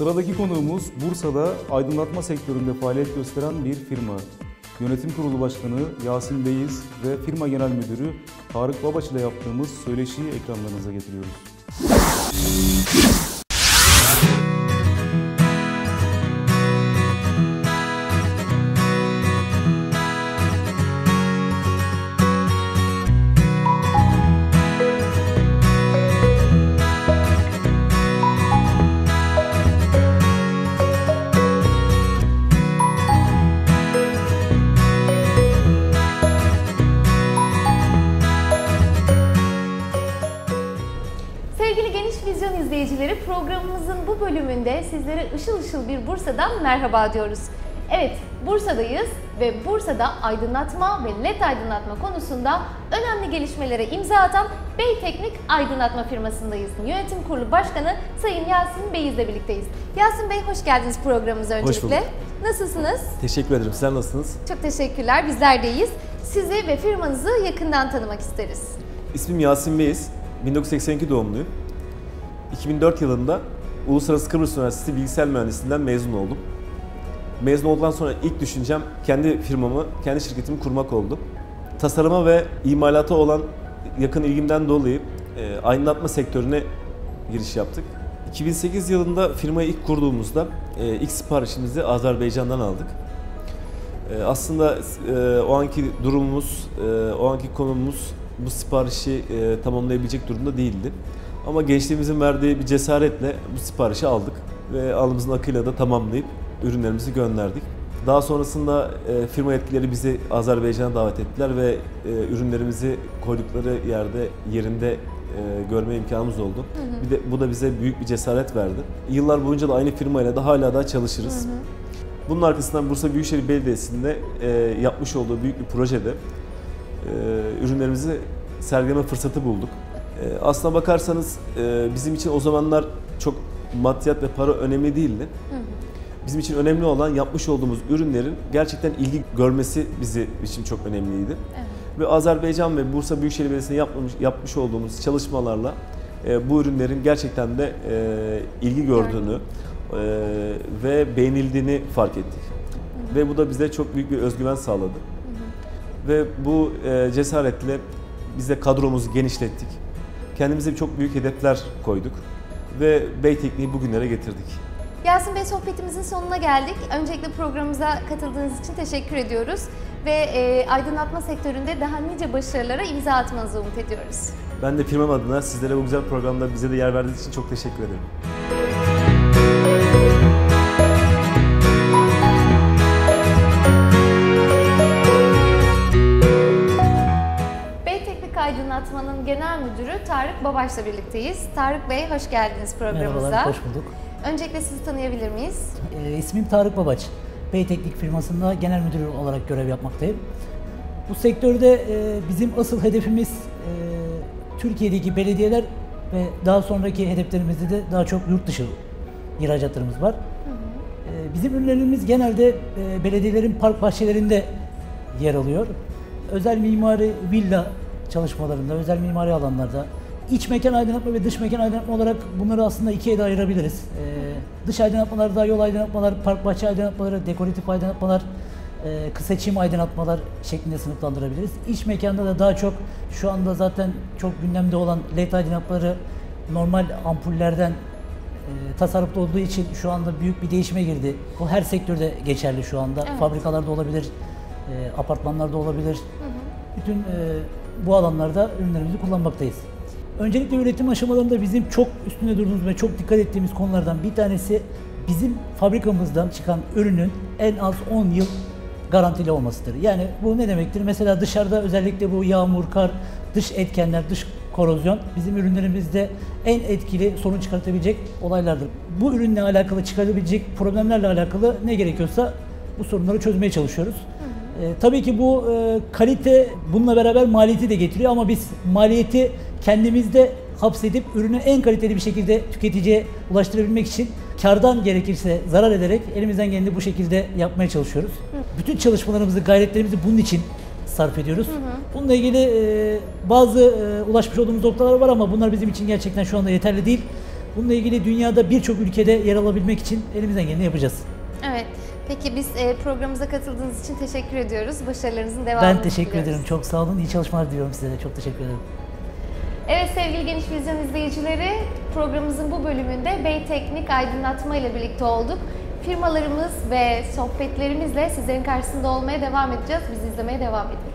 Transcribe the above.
Sıradaki konuğumuz Bursa'da aydınlatma sektöründe faaliyet gösteren bir firma. Yönetim Kurulu Başkanı Yasin Beyiz ve firma genel müdürü Tarık Babaç ile yaptığımız söyleşiyi ekranlarınıza getiriyoruz. İzleyicileri programımızın bu bölümünde sizlere ışıl ışıl bir Bursa'dan merhaba diyoruz. Evet, Bursa'dayız ve Bursa'da aydınlatma ve LED aydınlatma konusunda önemli gelişmelere imza atan Bey Teknik Aydınlatma firmasındayız. Yönetim Kurulu Başkanı Sayın Yasin Bey ile birlikteyiz. Yasin Bey hoş geldiniz programımıza öncelikle. bulduk. Nasılsınız? Teşekkür ederim. Sizler nasılsınız? Çok teşekkürler, bizler deyiz. Sizi ve firmanızı yakından tanımak isteriz. İsmim Yasin Beyiz. 1982 doğumluyum. 2004 yılında Uluslararası Kıbrıs Üniversitesi Bilgisayar Mühendisliğinden mezun oldum. Mezun olduktan sonra ilk düşüncem kendi firmamı, kendi şirketimi kurmak oldu. Tasarıma ve imalata olan yakın ilgimden dolayı e, aydınlatma sektörüne giriş yaptık. 2008 yılında firmayı ilk kurduğumuzda e, ilk siparişimizi Azerbaycan'dan aldık. Ee, Aslında e, o anki durumumuz, e, o anki konumumuz bu siparişi e, tamamlayabilecek durumda değildi. Ama gençliğimizin verdiği bir cesaretle bu siparişi aldık ve alnımızın akıyla da tamamlayıp ürünlerimizi gönderdik. Daha sonrasında e, firma yetkilileri bizi Azerbaycan'a davet ettiler ve e, ürünlerimizi koydukları yerde yerinde e, görme imkanımız oldu. Bir de bu da bize büyük bir cesaret verdi. Yıllar boyunca da aynı firmayla da hala da çalışırız. Bunun arkasından Bursa Büyükşehir Belediyesi'nde e, yapmış olduğu büyük bir projede e, ürünlerimizi sergileme fırsatı bulduk. E, aslına bakarsanız e, bizim için o zamanlar çok maddiyat ve para önemli değildi. Bizim için önemli olan yapmış olduğumuz ürünlerin gerçekten ilgi görmesi bizim için çok önemliydi. Ve Azerbaycan ve Bursa Büyükşehir Belediyesi'ne yapmış, yapmış olduğumuz çalışmalarla e, bu ürünlerin gerçekten de e, ilgi gördüğünü e, ve beğenildiğini fark ettik. Ve bu da bize çok büyük bir özgüven sağladı. Ve bu e, cesaretle biz de kadromuzu genişlettik. Kendimize çok büyük hedefler koyduk ve Bey Tekniği bugünlere getirdik. Yasin Bey sohbetimizin sonuna geldik. Öncelikle programımıza katıldığınız için teşekkür ediyoruz. Ve e, aydınlatma sektöründe daha nice başarılara imza atmanızı umut ediyoruz. Ben de firmam adına sizlere bu güzel programda bize de yer verdiğiniz için çok teşekkür ederim. Babaş'la birlikteyiz. Tarık Bey hoş geldiniz programımıza. Merhabalar, hoş bulduk. Öncelikle sizi tanıyabilir miyiz? Ee, ismim Tarık Babaç. Bey Teknik firmasında genel müdür olarak görev yapmaktayım. Bu sektörde e, bizim asıl hedefimiz e, Türkiye'deki belediyeler ve daha sonraki hedeflerimizde de daha çok yurt dışı ihracatlarımız var. E, bizim ürünlerimiz genelde e, belediyelerin park bahçelerinde yer alıyor. Özel mimari villa çalışmalarında, özel mimari alanlarda, iç mekan aydınlatma ve dış mekan aydınlatma olarak bunları aslında ikiye de ayırabiliriz. Ee, dış aydınlatmalar da yol aydınlatmalar, park bahçe aydınlatmaları, dekoratif aydınlatmalar, e, kısa çim aydınlatmalar şeklinde sınıflandırabiliriz. İç mekanda da daha çok şu anda zaten çok gündemde olan led aydınlatmaları normal ampullerden e, tasarruflu olduğu için şu anda büyük bir değişime girdi. Bu her sektörde geçerli şu anda. Evet. Fabrikalarda olabilir, e, apartmanlarda olabilir. Bütün e, bu alanlarda ürünlerimizi kullanmaktayız. Öncelikle üretim aşamalarında bizim çok üstünde durduğumuz ve çok dikkat ettiğimiz konulardan bir tanesi bizim fabrikamızdan çıkan ürünün en az 10 yıl garantili olmasıdır. Yani bu ne demektir? Mesela dışarıda özellikle bu yağmur, kar, dış etkenler, dış korozyon bizim ürünlerimizde en etkili sorun çıkartabilecek olaylardır. Bu ürünle alakalı çıkarabilecek problemlerle alakalı ne gerekiyorsa bu sorunları çözmeye çalışıyoruz. E, tabii ki bu e, kalite bununla beraber maliyeti de getiriyor ama biz maliyeti kendimizde hapsedip ürünü en kaliteli bir şekilde tüketiciye ulaştırabilmek için kardan gerekirse zarar ederek elimizden geleni bu şekilde yapmaya çalışıyoruz. Bütün çalışmalarımızı, gayretlerimizi bunun için sarf ediyoruz. Bununla ilgili e, bazı e, ulaşmış olduğumuz noktalar var ama bunlar bizim için gerçekten şu anda yeterli değil. Bununla ilgili dünyada birçok ülkede yer alabilmek için elimizden geleni yapacağız. Evet. Peki biz e, programımıza katıldığınız için teşekkür ediyoruz. Başarılarınızın devamını Ben teşekkür diliyoruz. ederim. Çok sağ olun. İyi çalışmalar diliyorum size de. Çok teşekkür ederim. Evet sevgili Geniş Vizyon izleyicileri, programımızın bu bölümünde Bey Teknik Aydınlatma ile birlikte olduk. Firmalarımız ve sohbetlerimizle sizlerin karşısında olmaya devam edeceğiz. Bizi izlemeye devam edin.